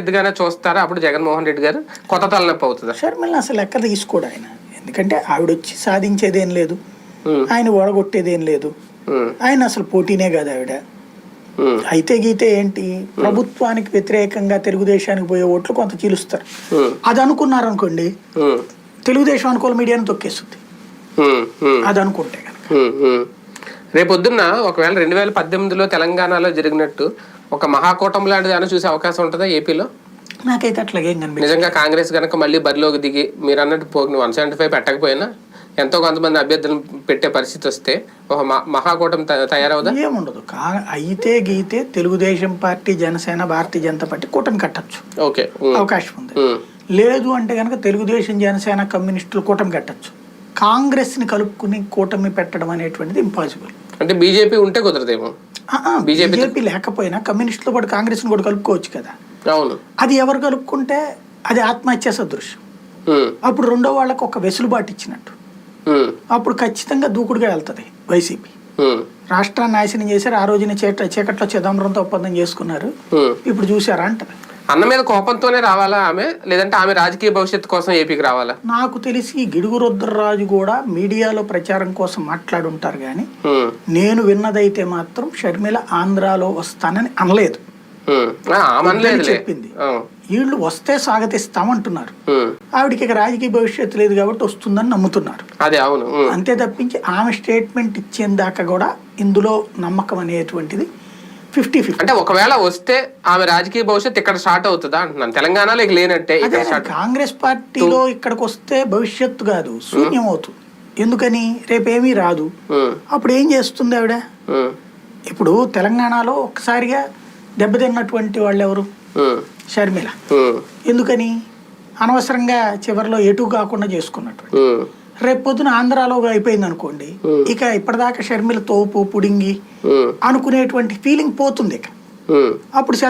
ఎద్దుగానే చూస్తారా? అప్పుడు జగన్మోహన్ రెడ్డి గారు కొత్త తలనొప్పి అవుతుందా? షర్మిలని అసలు లెక్క తీసుకోడు ఆయన. ఎందుకంటే ఆవిడ వచ్చి సాధించేదేం లేదు. ఆయన ఓడగొట్టేదేం లేదు. ఆయన అసలు పోటీనే కాదు ఆవిడ. అయితే గీతే ఏంటి? ప్రభుత్వానికి వ్యతిరేకంగా తెలుగుదేశానికి పోయే ఓట్లు కొంత చీలుస్తారు. అది అనుకున్నారు అనుకోండి తెలుగుదేశం అనుకూల మీడియాను తొక్కేస్తుంది. అది అనుకుంటే కనుక. రేపొద్దున్న ఒకవేళ రెండు వేల పద్దెనిమిదిలో తెలంగాణలో జరిగినట్టు ఒక మహాకూటమి లాంటిది అని చూసే అవకాశం ఉంటుందా ఏపీలో? నాకైతే అట్లాగేం కనిపించదు. నిజంగా కాంగ్రెస్ కనుక మళ్ళీ బరిలోకి దిగి మీరు అన్నట్టు పోగిన వన్ సెవెంటీ ఫైవ్ పెట్టకపోయినా ఎంతో కొంతమంది అభ్యర్థులను పెట్టే పరిస్థితి వస్తే ఒక మ- మహాకూటమి త- తయారవుదా? ఏముండదు. అయితే గీతే తెలుగుదేశం పార్టీ జనసేన భారతీయ జనతా పార్టీ కూటమి కట్టచ్చు. ఓకే. అవకాశం ఉంది. లేదు అంటే కనుక తెలుగుదేశం జనసేన కమ్యూనిస్టులు కూటమి కట్టచ్చు. కాంగ్రెస్ని కలుపుకుని కూటమి పెట్టడం అనేటువంటిది ఇంపాసిబుల్ అంటే బీజేపీ ఉంటే కుదరదేమో. బీజేపీ లేకపోయినా కమ్యూనిస్టులు కూడా కాంగ్రెస్ని కూడా కలుపుకోవచ్చు కదా. అవును. అది ఎవరు కలుపుకుంటే అది ఆత్మహత్య సదృశ్యం అప్పుడు రెండో వాళ్ళకు ఒక వెసులుబాటు ఇచ్చినట్టు. అప్పుడు ఖచ్చితంగా దూకుడుగా వెళ్తుంది వైసీపీ. రాష్ట్రాన్ని నాశనం చేశారు ఆ రోజున చీట చీకట్లో చిదంబరంతో ఒప్పందం చేసుకున్నారు. ఇప్పుడు చూసారా అంటారు. అన్న మీద కోపంతోనే రావాలా ఆమె? లేదంటే ఆమె రాజకీయ భవిష్యత్తు కోసం ఏపీకి రావాలా? నాకు తెలిసి గిడుగు రుద్రరాజు కూడా మీడియాలో ప్రచారం కోసం మాట్లాడుంటారు కానీ నేను విన్నదైతే మాత్రం షర్మిల ఆంధ్రాలో వస్తానని అనలేదు. చెప్పింది. వీళ్ళు వస్తే స్వాగతిస్తామంటున్నారు ఉమ్. ఆవిడకి ఇక రాజకీయ భవిష్యత్తు లేదు కాబట్టి వస్తుందని నమ్ముతున్నారు. అదే అవును. ఉమ్, అంతే తప్పించి ఆమె స్టేట్మెంట్ ఇచ్చేందాకా కూడా ఇందులో నమ్మకం అనేటువంటిది ఫిఫ్టీ ఫిఫ్టీ అంటే ఒకవేళ వస్తే ఆమె రాజకీయ భవిష్యత్తు ఇక్కడ స్టార్ట్ అవుతుందా అంటున్నాను. తెలంగాణలో ఇక లేనట్టే కాంగ్రెస్ పార్టీలో ఇక్కడికి వస్తే భవిష్యత్తు కాదు శూన్యం అవుతుంది ఎందుకని? రేపేమీ రాదు. అప్పుడు ఏం చేస్తుంది ఆవిడ? ఇప్పుడు తెలంగాణలో ఒక్కసారిగా దెబ్బతిన్నటువంటి వాళ్ళు ఎవరు? షర్మిల. ఎందుకని? అనవసరంగా చివరిలో ఎటు కాకుండా చేసుకున్నట్టు ఉమ్, రేపు పొద్దున ఆంధ్రాలో అయిపోయింది అనుకోండి ఇక ఇప్పటిదాకా షర్మిల తోపు పుడింగి అనుకునేటువంటి ఫీలింగ్ పోతుంది ఇక. అప్పుడు